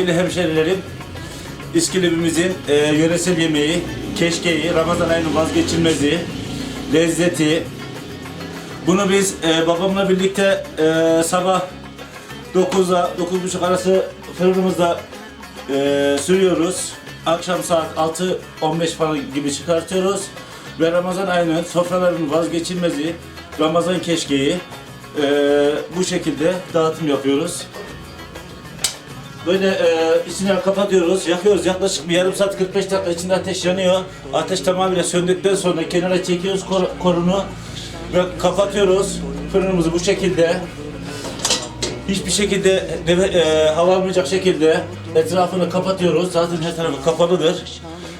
Sevgili hemşerilerim, İskilip'imizin e, yöresel yemeği, keşkeği, Ramazan ayının vazgeçilmezi, lezzeti. Bunu biz e, babamla birlikte e, sabah 9'a 9.30 arası fırınımızda e, sürüyoruz. Akşam saat 6.15 falan gibi çıkartıyoruz. Ve Ramazan ayının sofralarının vazgeçilmezi, Ramazan keşkeği e, bu şekilde dağıtım yapıyoruz. Böyle e, içine kapatıyoruz, yakıyoruz. Yaklaşık bir yarım saat 45 dakika içinde ateş yanıyor. Ateş tamamıyla söndükten sonra kenara çekiyoruz kor- korunu ve kapatıyoruz. Fırınımızı bu şekilde hiçbir şekilde neve- e, hava almayacak şekilde etrafını kapatıyoruz. Zaten her tarafı kapalıdır.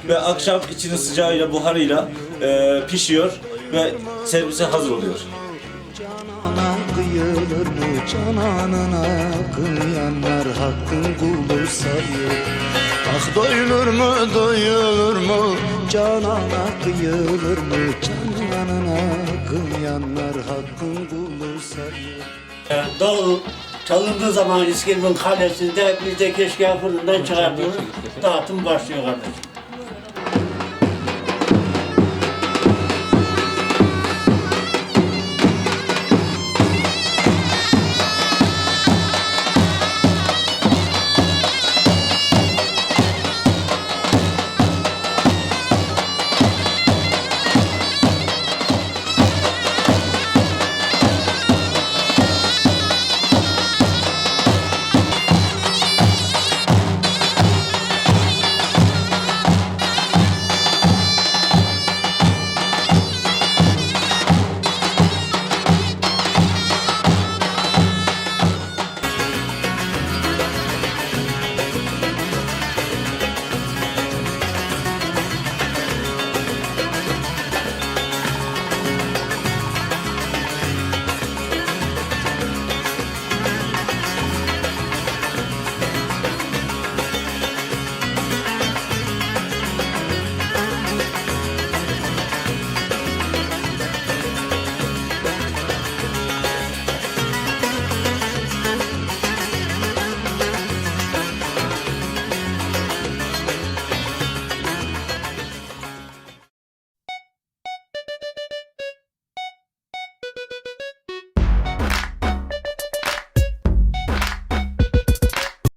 Ve akşam içinin sıcağıyla, buharıyla e, pişiyor ve servise hazır oluyor. Canana kıyılır mı cananına Kıyanlar hakkın kulu sayır Ah doyulur mu doyulur mu Canana kıyılır mı cananına Kıyanlar hakkın kulu sayır Davul çalındığı zaman İskilip'in kalesinde biz de keşke fırından çıkartıyoruz. Dağıtım başlıyor kardeşim.